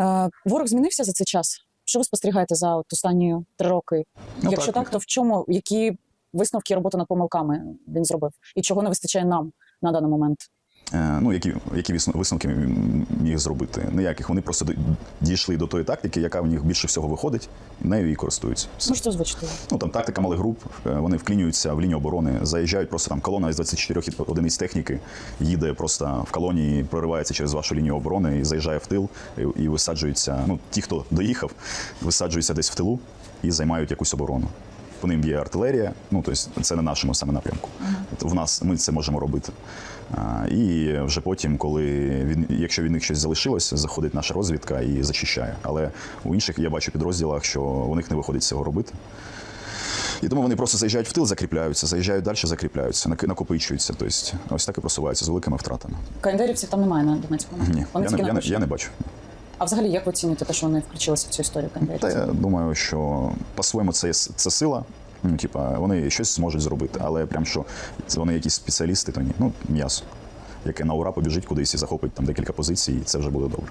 Е, ворог змінився за цей час. Що ви спостерігаєте за от останні три роки? Ну, Якщо так, так. то в чому які висновки роботи над помилками він зробив? І чого не вистачає нам на даний момент? Е, Ну, які, які висновки міг зробити? Ніяких. Вони просто дійшли до тої тактики, яка в них більше всього виходить, нею і користуються. Все. Можете озвучити? Ну там тактика малих груп, е, вони вклінюються в лінію оборони, заїжджають просто там колона з 24 одиниць техніки, їде просто в колонії, проривається через вашу лінію оборони і заїжджає в тил і, і висаджується. Ну, ті, хто доїхав, висаджуються десь в тилу і займають якусь оборону. По ним є артилерія, ну тобто це на нашому саме напрямку. В нас ми це можемо робити. І вже потім, коли він, якщо від них щось залишилось, заходить наша розвідка і зачищає. Але у інших я бачу підрозділах, що у них не виходить цього робити. І тому вони просто заїжджають в тил, закріпляються, заїжджають далі, закріпляються, накопичуються. Тобто ось так і просуваються з великими втратами. Календарівців там немає на Донецькому. Ні, Вони я, тільки не, я, не, я не бачу. А взагалі, як ви оцінюєте те, що вони включилися в цю історію Та я думаю, що по-своєму це, це сила. Ну, типа, вони щось зможуть зробити, але прям що вони якісь спеціалісти, то ні. Ну, м'ясо, яке на ура побіжить кудись і захопить там декілька позицій, і це вже буде добре.